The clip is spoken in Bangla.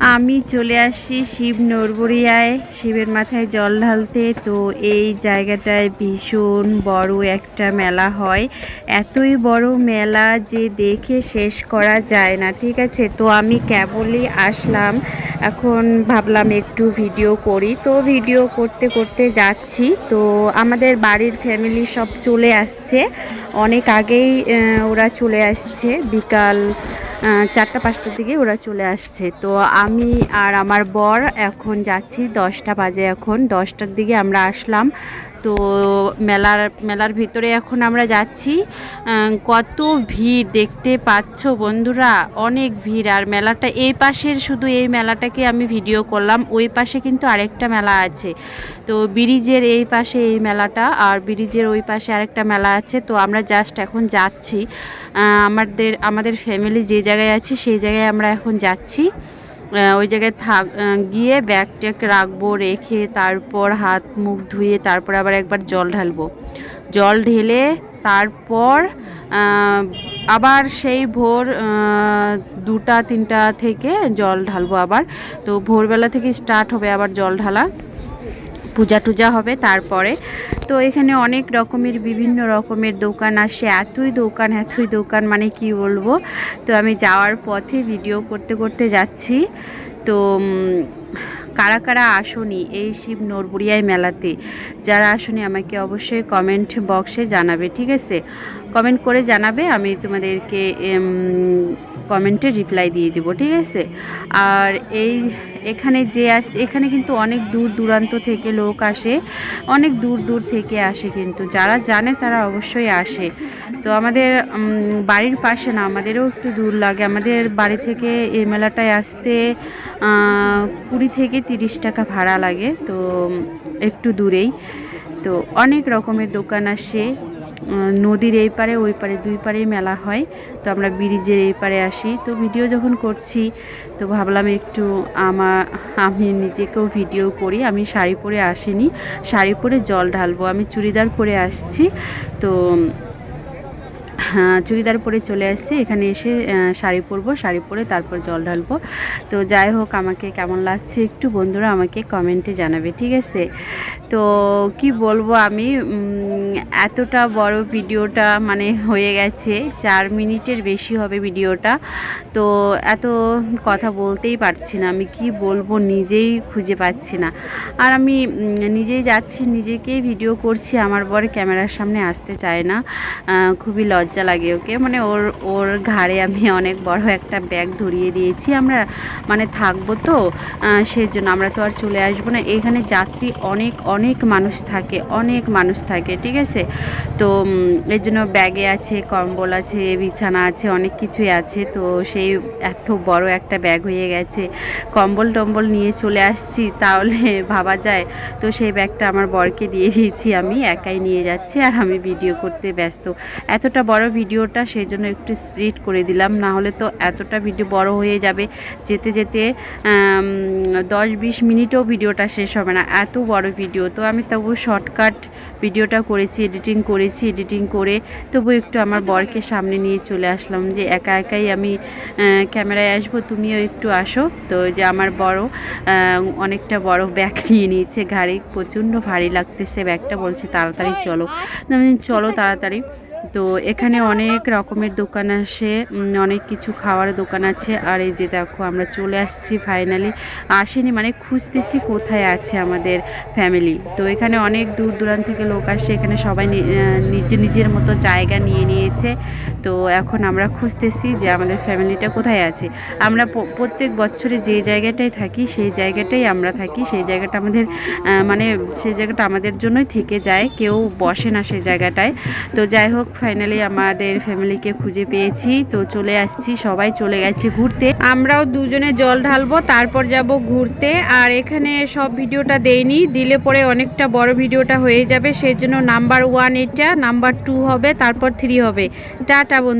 আমি চলে আসছি শিব নরবরিয়ায় শিবের মাথায় জল ঢালতে। তো এই জায়গাটায় ভীষণ বড় একটা মেলা হয়। এতই বড় মেলা যে দেখে শেষ করা যায় না, ঠিক আছে? তো আমি কেবলই আসলাম। এখন ভাবলাম একটু ভিডিও করি। তো ভিডিও করতে করতে যাচ্ছি। তো আমাদের বাড়ির ফ্যামিলি সব চলে আসছে। অনেক আগেই ওরা চলে আসছে। বিকাল চারটা পাঁচটার দিকে ওরা চলে আসছে। তো আমি আর আমার বর এখন যাচ্ছি, দশটা বাজে এখন। দশটার দিকে আমরা আসলাম। তো মেলার মেলার ভিতরে এখন আমরা যাচ্ছি। কত ভিড় দেখতে পাচ্ছ বন্ধুরা? অনেক ভিড়। আর মেলাটা এই পাশের শুধু এই মেলাটাকে আমি ভিডিও করলাম। ওই পাশে কিন্তু আরেকটা মেলা আছে। তো ব্রিজের এই পাশে এই মেলাটা আর ব্রিজের ওই পাশে আরেকটা মেলা আছে। তো আমরা জাস্ট এখন যাচ্ছি। আমাদের আমাদের ফ্যামিলি যে জায়গায় আছে সেই জায়গায় আমরা এখন যাচ্ছি। ওই জায়গায় থাক গিয়ে ব্যাগ ট্যাগ রাখব, রেখে তারপর হাত মুখ ধুয়ে তারপর আবার একবার জল ঢালবো। জল ঢেলে তারপর আবার সেই ভোর দুটা, তিনটা থেকে জল ঢালবো আবার। তো ভোরবেলা থেকে স্টার্ট হবে আবার জল ঢালা। পূজা টুজা হবে তারপরে। তো এখানে অনেক রকমের, বিভিন্ন রকমের দোকান আসে। এতই দোকান এতই দোকান মানে কি বলব? তো আমি যাওয়ার পথে ভিডিও করতে করতে যাচ্ছি। তো কারা কারা আসনি এই শিব নরবুরিয়ায় মেলাতে, যারা আসনি আমাকে অবশ্যই কমেন্ট বক্সে জানাবে, ঠিক আছে? কমেন্ট করে জানাবে, আমি তোমাদেরকে কমেন্টে রিপ্লাই দিয়ে দিব, ঠিক আছে? আর এই এখানে যে আসছে এখানে কিন্তু অনেক দূর দূরান্ত থেকে লোক আসে, অনেক দূর দূর থেকে আসে কিন্তু। যারা জানে তারা অবশ্যই আসে। তো আমাদের বাড়ির পাশে না, আমাদেরও একটু দূর লাগে। আমাদের বাড়ি থেকে এই মেলাটায় আসতে কুড়ি থেকে তিরিশ টাকা ভাড়া লাগে। তো, একটু দূরেই। তো অনেক রকমের দোকান আসে। নদীর এই পারে, ওই পারে, দুই পারেই মেলা হয়। তো আমরা ব্রিজের এই পারে আসি। তো ভিডিও যখন করছি, তো ভাবলাম একটু আমার আমি নিজেকেও ভিডিও করি। আমি শাড়ি পরে আসিনি। শাড়ি পরে জল ঢালবো। আমি চুড়িদার পরে আসছি। তো চুড়িদার পরে চলে আসছি। এখানে এসে শাড়ি পরবো, শাড়ি পরে তারপর জল ঢালবো। তো যাই হোক, আমাকে কেমন লাগছে একটু বন্ধুরা আমাকে কমেন্টে জানাবে, ঠিক আছে? তো কি বলব আমি এতটা বড় ভিডিওটা মানে হয়ে গেছে, চার মিনিটের বেশি হবে ভিডিওটা। তো এত কথা বলতেই পারছি না, আমি কি বলব নিজেই খুঁজে পাচ্ছি না। আর আমি নিজেই যাচ্ছি, নিজেকেই ভিডিও করছি, আমার বর ক্যামেরার সামনে আসতে চায় না। খুবই লজ্জা লাগে ওকে মানে ওর ওর ঘাড়ে আমি অনেক বড় একটা ব্যাগ ধরিয়ে দিয়েছি, আমরা মানে থাকব তো সেজন্য আমরা তো আর চলে আসব না। এখানে যাত্রী অনেক অনেক মানুষ থাকে, অনেক মানুষ থাকে, ঠিক আছে? তো এর জন্য ব্যাগে আছে, কম্বল আছে, বিছানা আছে, অনেক কিছুই আছে, তো সেই এত বড় একটা ব্যাগ হয়ে গেছে। কম্বল টম্বল নিয়ে চলে আসছি, তাহলে ভাবা যায়। তো সেই ব্যাগটা আমার বরকে দিয়ে দিয়েছি আমি, একাই নিয়ে যাচ্ছি, আর আমি ভিডিও করতে ব্যস্ত। এতটা বড় ভিডিওটা সেই জন্য একটু স্প্রিড করে দিলাম না হলে তো এতটা ভিডিও বড় হয়ে যাবে। যেতে যেতে দশ বিশ মিনিটও ভিডিওটা শেষ হবে না এত বড় ভিডিও। তো আমি তবু শর্টকাট ভিডিওটা করেছি এডিটিং করেছি এডিটিং করে তবু একটু আমার বরকে সামনে নিয়ে চলে আসলাম যে একা একাই আমি ক্যামেরায় আসব তুমিও একটু আসো। তো যে আমার বড় অনেকটা বড় ব্যাগ নিয়ে নিয়েছে ঘাড়ে প্রচণ্ড ভারী লাগতেছে ব্যাগটা বলছে তাড়াতাড়ি চলো। চলো তাড়াতাড়ি। তো এখানে অনেক রকমের দোকান আসে অনেক কিছু খাওয়ার দোকান আছে। আর এই যে দেখো, আমরা চলে আসছি ফাইনালি আসেনি মানে খুঁজতেছি কোথায় আছে আমাদের ফ্যামিলি তো এখানে অনেক দূর দূরান্ত থেকে লোক আসে, এখানে সবাই নিজ নিজের মতো জায়গা নিয়ে নিয়েছে। তো এখন আমরা খুঁজতেছি যে আমাদের ফ্যামিলিটা কোথায় আছে। আমরা প্রত্যেক বছরে যে জায়গাটায় থাকি, সেই জায়গাটাই আমরা থাকি। সেই জায়গাটা আমাদের মানে সেই জায়গাটা আমাদের জন্যই থেকে যায়। কেউ বসে না সেই জায়গাটায়। তো যাই হোক ফাইনালি আমাদের ফ্যামিলিকে খুঁজে পেয়েছি। তো চলে আসছি, সবাই চলে গেছি ঘুরতে। আমরাও দুজনে জল ঢালবো, তারপর যাব ঘুরতে। আর এখানে সব ভিডিওটা দেইনি, দিলে পরে অনেকটা বড় ভিডিওটা হয়ে যাবে, সেই জন্য নাম্বার ওয়ান এটা নাম্বার টু হবে, তারপর থ্রি হবে। টাটা বন্ধু।